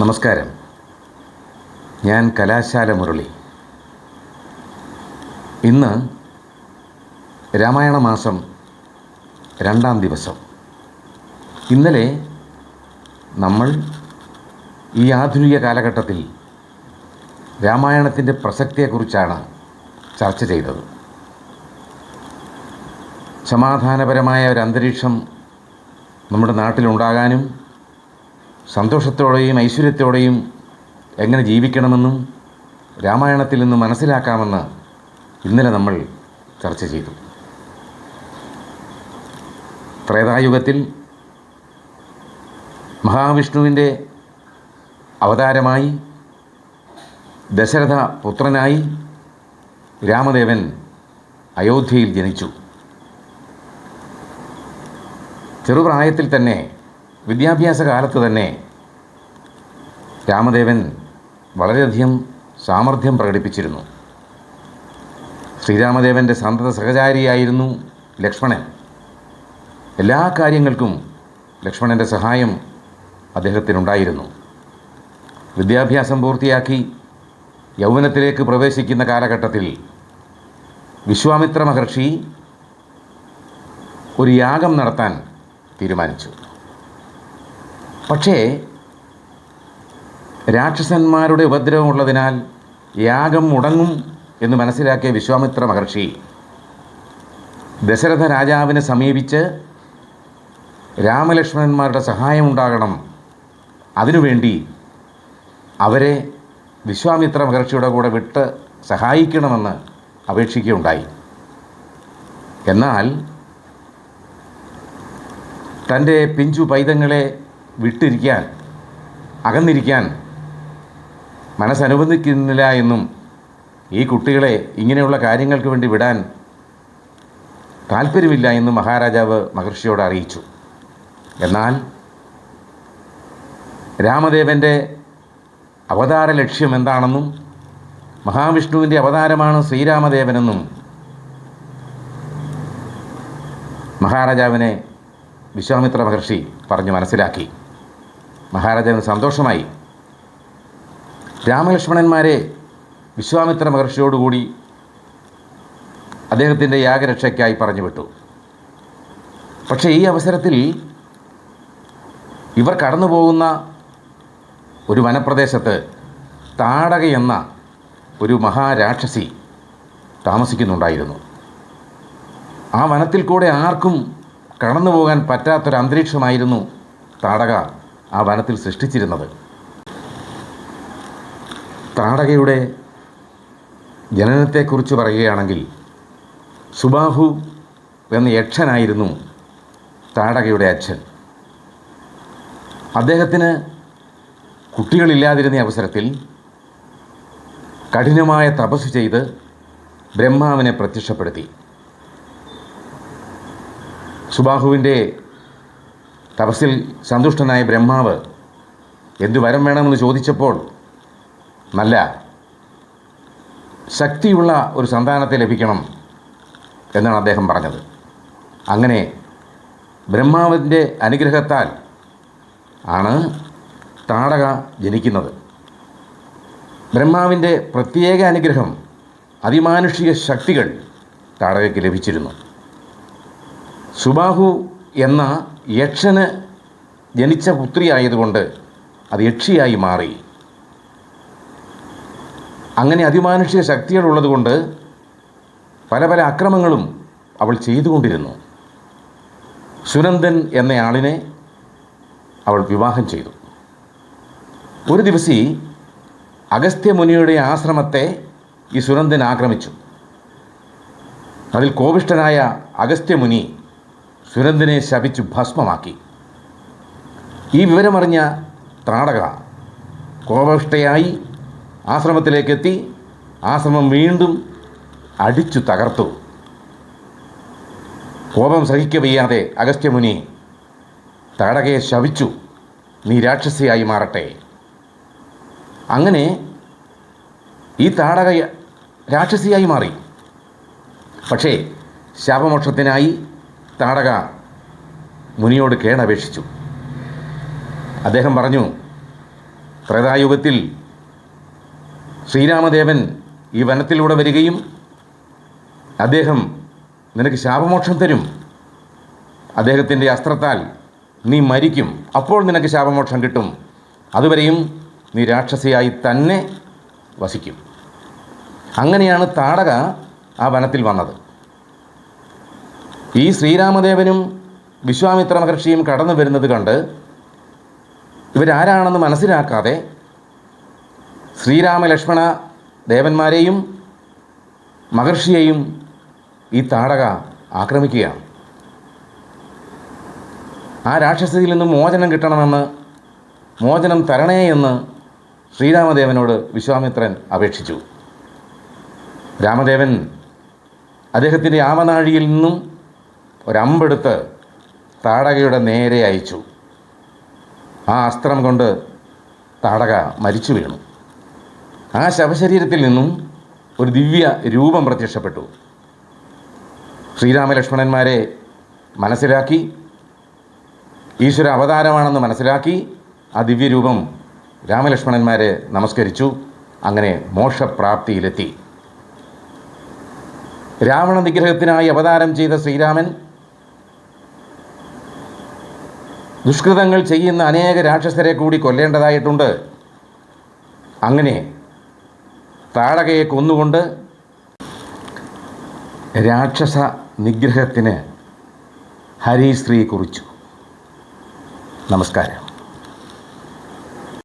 നമസ്കാരം. ഞാൻ കലാശാല മുരളി. ഇന്ന് രാമായണ മാസം രണ്ടാം ദിവസം. ഇന്നലെ നമ്മൾ ഈ ആധുനിക കാലഘട്ടത്തിൽ രാമായണത്തിന്റെ പ്രസക്തിയെക്കുറിച്ചാണ് ചർച്ച ചെയ്തത്. സമാധാനപരമായ ഒരു അന്തരീക്ഷം നമ്മുടെ നാട്ടിലുണ്ടാകാനും സന്തോഷത്തോടെയും ഐശ്വര്യത്തോടെയും എങ്ങനെ ജീവിക്കണമെന്നും രാമായണത്തിൽ നിന്ന് മനസ്സിലാക്കാമെന്ന് ഇന്നലെ നമ്മൾ ചർച്ച ചെയ്തു. ത്രേതായുഗത്തിൽ മഹാവിഷ്ണുവിന്റെ അവതാരമായി ദശരഥ പുത്രനായി രാമദേവൻ അയോധ്യയിൽ ജനിച്ചു. ചെറുപ്രായത്തിൽ തന്നെ വിദ്യാഭ്യാസ കാലത്ത് തന്നെ രാമദേവൻ വളരെയധികം സാമർഥ്യം പ്രകടിപ്പിച്ചിരുന്നു. ശ്രീരാമദേവന്റെ സന്തത സഹചാരിയായിരുന്നു ലക്ഷ്മണൻ. എല്ലാ കാര്യങ്ങൾക്കും ലക്ഷ്മണന്റെ സഹായം അദ്ദേഹത്തിനുണ്ടായിരുന്നു. വിദ്യാഭ്യാസം പൂർത്തിയാക്കി യൗവനത്തിലേക്ക് പ്രവേശിക്കുന്ന കാലഘട്ടത്തിൽ വിശ്വാമിത്ര മഹർഷി ഒരു യാഗം നടത്താൻ തീരുമാനിച്ചു. പക്ഷേ രാക്ഷസന്മാരുടെ ഉപദ്രവമുള്ളതിനാൽ യാഗം മുടങ്ങും എന്ന് മനസ്സിലാക്കിയ വിശ്വാമിത്ര മഹർഷി ദശരഥ രാജാവിനെ സമീപിച്ച് രാമലക്ഷ്മണന്മാരുടെ സഹായമുണ്ടാകണം. അതിനുവേണ്ടി അവരെ വിശ്വാമിത്ര മഹർഷിയുടെ കൂടെ വിട്ട് സഹായിക്കണമെന്ന് അപേക്ഷിക്കുകയുണ്ടായി. എന്നാൽ തന്റെ പിഞ്ചു പൈതങ്ങളെ വിട്ടിരിക്കാൻ അകന്നിരിക്കാൻ മനസ്സനുബന്ധിക്കുന്നില്ല എന്നും ഈ കുട്ടികളെ ഇങ്ങനെയുള്ള കാര്യങ്ങൾക്ക് വേണ്ടി വിടാൻ താല്പര്യമില്ല എന്ന് മഹാരാജാവ് മഹർഷിയോട് അറിയിച്ചു. എന്നാൽ രാമദേവന്റെ അവതാര ലക്ഷ്യം എന്താണെന്നും മഹാവിഷ്ണുവിന്റെ അവതാരമാണ് ശ്രീരാമദേവനെന്നും മഹാരാജാവിനെ വിശ്വാമിത്ര മഹർഷി പറഞ്ഞു മനസ്സിലാക്കി. മഹാരാജാവിന് സന്തോഷമായി. രാമലക്ഷ്മണന്മാരെ വിശ്വാമിത്ര മഹർഷിയോടുകൂടി അദ്ദേഹത്തിന്റെ യാഗരക്ഷയ്ക്കായി പറഞ്ഞു വിട്ടു പക്ഷേ ഈ അവസരത്തിൽ ഇവർ കടന്നു പോകുന്ന ഒരു വനപ്രദേശത്ത് താടക എന്ന ഒരു മഹാരാക്ഷസി താമസിക്കുന്നുണ്ടായിരുന്നു. ആ വനത്തിൽ കൂടെ ആർക്കും കടന്നു പോകാൻ പറ്റാത്തൊരു അന്തരീക്ഷമായിരുന്നു താടക. ആ വനത്തിൽ സൃഷ്ടിച്ചിരുന്നത്. താടകയുടെ ജനനത്തെക്കുറിച്ച് പറയുകയാണെങ്കിൽ സുബാഹു എന്ന യക്ഷനായിരുന്നു താടകയുടെ അച്ഛൻ. അദ്ദേഹത്തിന് കുട്ടികളില്ലാതിരുന്ന അവസരത്തിൽ കഠിനമായ തപസ് ചെയ്ത് ബ്രഹ്മാവിനെ പ്രത്യക്ഷപ്പെടുത്തി. സുബാഹുവിന്റെ തപസ്സിൽ സന്തുഷ്ടനായ ബ്രഹ്മാവ് എന്തു വരം വേണമെന്ന് ചോദിച്ചപ്പോൾ നല്ല ശക്തിയുള്ള ഒരു സന്താനത്തെ ലഭിക്കണം എന്നാണ് അദ്ദേഹം പറഞ്ഞത്. അങ്ങനെ ബ്രഹ്മാവിന്റെ അനുഗ്രഹത്താൽ ആണ് താടക ജനിക്കുന്നത്. ബ്രഹ്മാവിന്റെ പ്രത്യേക അനുഗ്രഹം അതിമാനുഷിക ശക്തികൾ താടകയ്ക്ക് ലഭിച്ചിരുന്നു. സുബാഹു എന്ന യക്ഷന് ജനിച്ച പുത്രിയായതുകൊണ്ട് അത് യക്ഷിയായി മാറി. അങ്ങനെ അതിമാനുഷിക ശക്തികളുള്ളതുകൊണ്ട് പല പല അക്രമങ്ങളും അവൾ ചെയ്തുകൊണ്ടിരുന്നു. സുനന്ദൻ എന്നയാളിനെ അവൾ വിവാഹം ചെയ്തു. ഒരു ദിവസി അഗസ്ത്യമുനിയുടെ ആശ്രമത്തെ ഈ സുനന്ദൻ ആക്രമിച്ചു. അതിൽ കോപിഷ്ഠനായ അഗസ്ത്യമുനി സുനന്ദനെ ശപിച്ചു ഭസ്മമാക്കി. ഈ വിവരമറിഞ്ഞ ത്രാടക കോപവിഷ്ടയായി ആശ്രമത്തിലേക്കെത്തി ആശ്രമം വീണ്ടും അടിച്ചു തകർത്തു. കോപം സഹിക്കവയ്യാതെ അഗസ്ത്യമുനി താടകയെ ശവിച്ചു നീ രാക്ഷസിയായി മാറട്ടെ. അങ്ങനെ ഈ താടക രാക്ഷസിയായി മാറി. പക്ഷേ ശാപമോക്ഷത്തിനായി താടക മുനിയോട് കേണപേക്ഷിച്ചു. അദ്ദേഹം പറഞ്ഞു ത്രേതായുഗത്തിൽ ശ്രീരാമദേവൻ ഈ വനത്തിലൂടെ വരികയും അദ്ദേഹം നിനക്ക് ശാപമോക്ഷം തരും. അദ്ദേഹത്തിന്റെ അസ്ത്രത്താൽ നീ മരിക്കും. അപ്പോൾ നിനക്ക് ശാപമോക്ഷം കിട്ടും. അതുവരെയും നീ രാക്ഷസിയായി തന്നെ വസിക്കും. അങ്ങനെയാണ് താടക ആ വനത്തിൽ വന്നത്. ഈ ശ്രീരാമദേവനും വിശ്വാമിത്ര മഹർഷിയും കടന്നു വരുന്നത് കണ്ട് ഇവരാരാണെന്ന് മനസ്സിലാക്കാതെ ശ്രീരാമലക്ഷ്മണ ദേവന്മാരെയും മഹർഷിയെയും ഈ താടക ആക്രമിക്കുകയാണ്. ആ രാക്ഷസിയിൽ നിന്നും മോചനം കിട്ടണമെന്ന് മോചനം തരണേ എന്ന് ശ്രീരാമദേവനോട് വിശ്വാമിത്രൻ അപേക്ഷിച്ചു. രാമദേവൻ അദ്ദേഹത്തിന്റെ ആമനാഴിയിൽ നിന്നും ഒരമ്പെടുത്ത് താടകയുടെ നേരെ അയച്ചു. ആ അസ്ത്രം കൊണ്ട് താടക മരിച്ചു വീണു. ആ ശവശരീരത്തിൽ നിന്നും ഒരു ദിവ്യ രൂപം പ്രത്യക്ഷപ്പെട്ടു. ശ്രീരാമലക്ഷ്മണന്മാരെ മനസ്സിലാക്കി ഈശ്വര അവതാരമാണെന്ന് മനസ്സിലാക്കി ആ ദിവ്യരൂപം രാമലക്ഷ്മണന്മാരെ നമസ്കരിച്ചു അങ്ങനെ മോക്ഷപ്രാപ്തിയിലെത്തി. രാവണ നിഗ്രഹത്തിനായി അവതാരം ചെയ്ത ശ്രീരാമൻ ദുഷ്കൃതങ്ങൾ ചെയ്യുന്ന അനേക രാക്ഷസരെ കൂടി കൊല്ലേണ്ടതായിട്ടുണ്ട്. അങ്ങനെ താടകയെ കൊന്നുകൊണ്ട് രാക്ഷസ നിഗ്രഹത്തിന് ഹരിശ്രീ കുറിച്ചു. നമസ്കാരം.